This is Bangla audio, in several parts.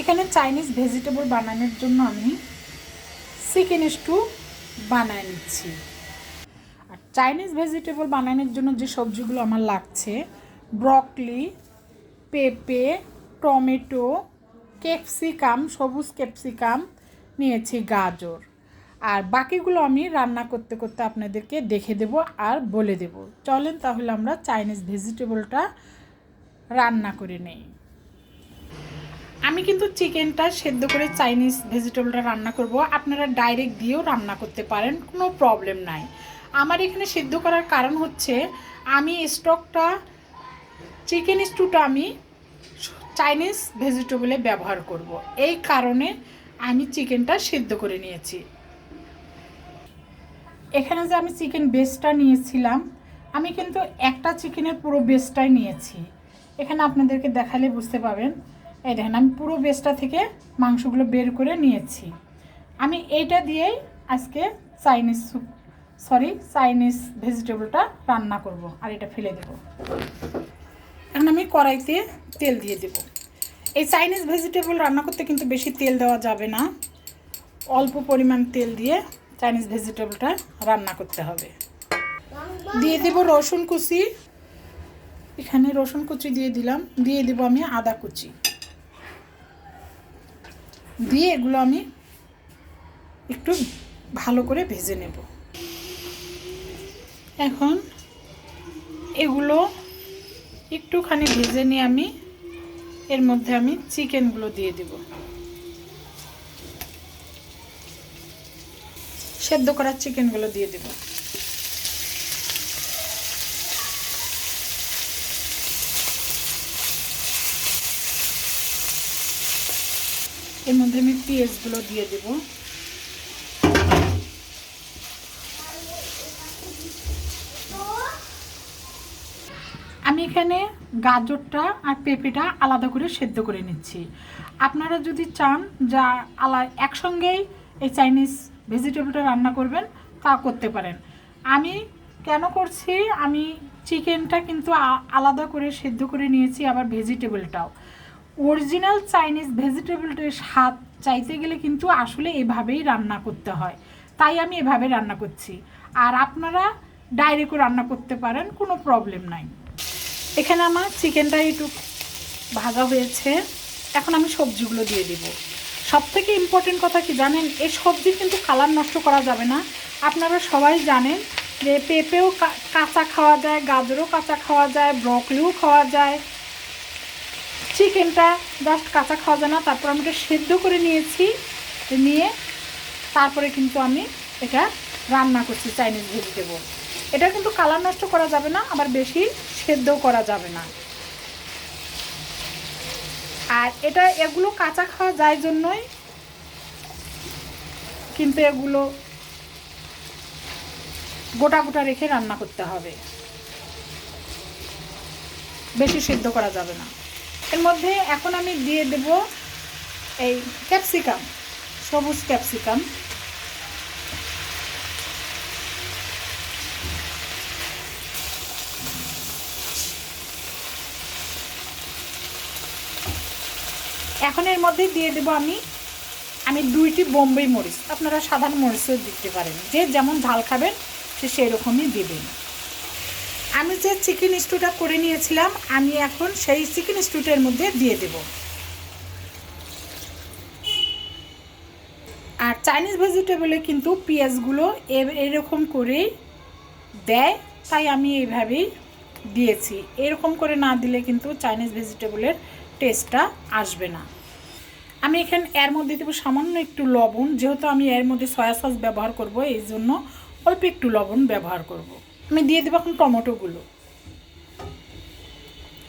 এখানে চাইনিজ ভেজিটেবল বানানোর জন্য আমি চিকেন স্টু বানায় নিচ্ছি। আর চাইনিজ ভেজিটেবল বানানোর জন্য যে সবজিগুলো আমার লাগছে, ব্রকলি, পেঁপে, টমেটো, ক্যাপসিকাম, সবুজ ক্যাপসিকাম নিয়েছি গাজর। আর বাকিগুলো আমি রান্না করতে করতে আপনাদেরকে দেখে দেব আর বলে দেব। চলেন তাহলে আমরা চাইনিজ ভেজিটেবলটা রান্না করে নেই। আমি কিন্তু চিকেনটা সেদ্ধ করে চাইনিজ ভেজিটেবলটা রান্না করব। আপনারা ডাইরেক্ট দিয়েও রান্না করতে পারেন, কোনো প্রবলেম নাই। আমার এখানে সেদ্ধ করার কারণ হচ্ছে, আমি স্টকটা, চিকেন স্টুটা আমি চাইনিজ ভেজিটেবলে ব্যবহার করব। এই কারণে আমি চিকেনটা সেদ্ধ করে নিয়েছি। এখানে যে আমি চিকেন বেসটা নিয়েছিলাম, আমি কিন্তু একটা চিকেনের পুরো বেসটাই নিয়েছি। এখানে আপনাদেরকে দেখালে বুঝতে পাবেন এই দেখেন, আমি পুরো বেসটা থেকে মাংসগুলো বের করে নিয়েছি। আমি এইটা দিয়েই আজকে চাইনিজ স্যুপ সরি চাইনিজ ভেজিটেবলটা রান্না করব আর এটা ফেলে দেব। এখন আমি কড়াইতে তেল দিয়ে দেব। এই চাইনিজ ভেজিটেবল রান্না করতে কিন্তু বেশি তেল দেওয়া যাবে না। অল্প পরিমাণ তেল দিয়ে চাইনিজ ভেজিটেবলটা রান্না করতে হবে। দিয়ে দেব রসুন কুচি। এখানে রসুন কুচি দিয়ে দিলাম। দিয়ে দেব আমি আদা কুচি। দিয়ে এগুলো আমি একটু ভালো করে ভেজে নেব। এখন এগুলো একটুখানি ভেজে নিয়ে আমি এর মধ্যে আমি চিকেনগুলো দিয়ে দেব। সেদ্ধ করা চিকেনগুলো দিয়ে দেব। এর মধ্যে আমি পেঁয়াজগুলো দিয়ে দেব। আমি এখানে গাজরটা আর পেঁপেটা আলাদা করে সেদ্ধ করে নিচ্ছি। আপনারা যদি চান যা আলা একসঙ্গেই এই চাইনিজ ভেজিটেবলটা রান্না করবেন, তা করতে পারেন। আমি কেন করছি? আমি চিকেনটা কিন্তু আলাদা করে সেদ্ধ করে নিয়েছি আবার ভেজিটেবলটাও। অরিজিনাল চাইনিজ ভেজিটেবলটার স্বাদ চাইতে গেলে কিন্তু আসলে এভাবেই রান্না করতে হয়। তাই আমি এভাবে রান্না করছি। আর আপনারা ডাইরেক্টও রান্না করতে পারেন, কোনো প্রবলেম নাই। এখানে আমার চিকেনটা একটু ভাজা হয়েছে। এখন আমি সবজিগুলো দিয়ে দিব। সব থেকে ইম্পর্টেন্ট কথা কি জানেন? এই সবজি কিন্তু কালার নষ্ট করা যাবে না। আপনারা সবাই জানেন যে পেঁপেও কাঁচা খাওয়া যায়, গাজরও কাঁচা খাওয়া যায় ব্রকলিও খাওয়া যায়। চিকেনটা জাস্ট কাঁচা খাওয়া যায় না। তারপর আমি এটা সেদ্ধ করে নিয়েছি, নিয়ে তারপরে কিন্তু আমি এটা রান্না করছি চাইনিজ ভেজিটেবল এটা কিন্তু কালার নষ্ট করা যাবে না, আবার বেশি সেদ্ধও করা যাবে না। আর এটা এগুলো কাঁচা খাওয়া যায় জন্যই, কিন্তু এগুলো গোটা গোটা রেখে রান্না করতে হবে। বেশি সিদ্ধ করা যাবে না। এর মধ্যে এখন আমি দিয়ে দেব এই ক্যাপসিকাম, সবুজ ক্যাপসিকাম। এখন এর মধ্যে দিয়ে দেব আমি আমি দুইটি বোম্বে মরিচ। আপনারা সাধারণ মরিচও দিতে পারেন। যে যেমন ঝাল খাবেন, সে সেই রকমই দেবেন। আমি যে চিকেন স্টুটা করে নিয়েছিলাম, আমি এখন সেই চিকেন স্টুটের মধ্যে দিয়ে দেব। আর চাইনিজ ভেজিটেবলে কিন্তু পেঁয়াজগুলো এরকম করেই দেয়, তাই আমি এইভাবেই দিয়েছি। এরকম করে না দিলে কিন্তু চাইনিজ ভেজিটেবলের টেস্টটা আসবে না। আমি এখানে এর মধ্যে দেবো সামান্য একটু লবণ, যেহেতু আমি এর মধ্যে সয়া সস ব্যবহার করব এই জন্য অল্প একটু লবণ ব্যবহার করব। আমি দিয়ে দেবো এখন টমেটোগুলো।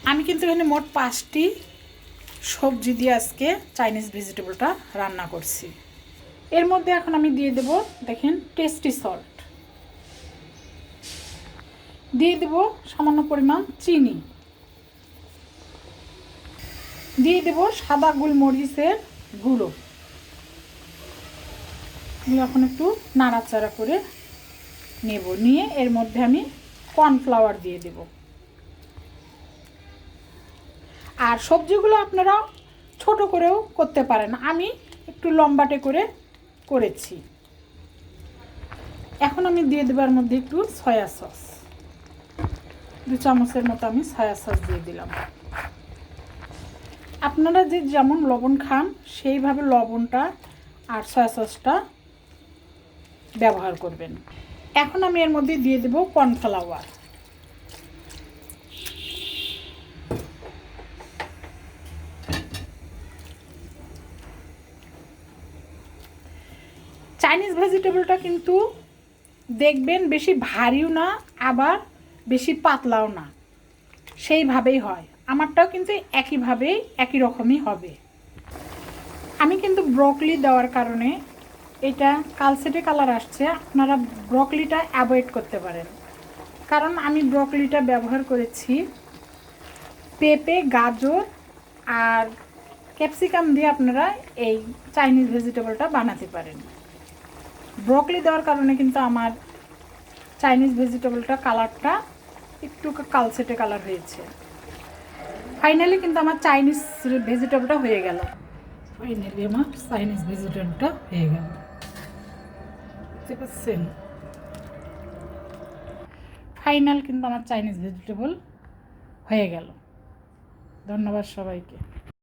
আমি কিন্তু এখানে মোট পাঁচটি সবজি দিয়ে আজকে চাইনিজ ভেজিটেবলটা রান্না করছি। এর মধ্যে এখন আমি দিয়ে দেব, দেখেন টেস্টি সল্ট দিয়ে দেব সামান্য পরিমাণ চিনি। দিয়ে দেব সাদা গোলমরিচের গুঁড়ো। এখন একটু নাড়াচাড়া করে নেব। নিয়ে এর মধ্যে আমি কর্নফ্লাওয়ার দিয়ে দেব। আর সবজিগুলো আপনারা ছোট করেও করতে পারেন। আমি একটু লম্বাটে করে করেছি। এখন আমি দিয়ে দেবার মধ্যে একটু সয়া সস দু চামচের মতো আমি সয়া সস দিয়ে দিলাম। আপনারা যে যেমন লবণ খান, সেইভাবে লবণটা আর সয়া সসটা ব্যবহার করবেন। এখন আমি এর মধ্যে দিয়ে দেবো কর্নফ্লাওয়ার। চাইনিজ ভেজিটেবলটা কিন্তু দেখবেন বেশি ভারীও না, আবার বেশি পাতলাও না। সেইভাবেই হয়। আমারটাও কিন্তু একইভাবেই, একই রকমই হবে। আমি কিন্তু ব্রকলি দেওয়ার কারণে এটা কালসেটে কালার আসছে। আপনারা ব্রকলিটা অ্যাভয়েড করতে পারেন। কারণ আমি ব্রকলিটা ব্যবহার করেছি পেঁপে, গাজর আর ক্যাপসিকাম দিয়ে আপনারা এই চাইনিজ ভেজিটেবলটা বানাতে পারেন। ব্রকলি দেওয়ার কারণে কিন্তু আমার চাইনিজ ভেজিটেবলটা কালারটা একটু কালসেটে কালার হয়েছে। ফাইনালি কিন্তু আমার চাইনিজ ভেজিটেবলটা হয়ে গেল। ফাইনালি আমার চাইনিজ ভেজিটেবলটা হয়ে গেল বুঝতে পারছেন ফাইনাল কিন্তু আমার চাইনিজ ভেজিটেবল হয়ে গেল ধন্যবাদ সবাইকে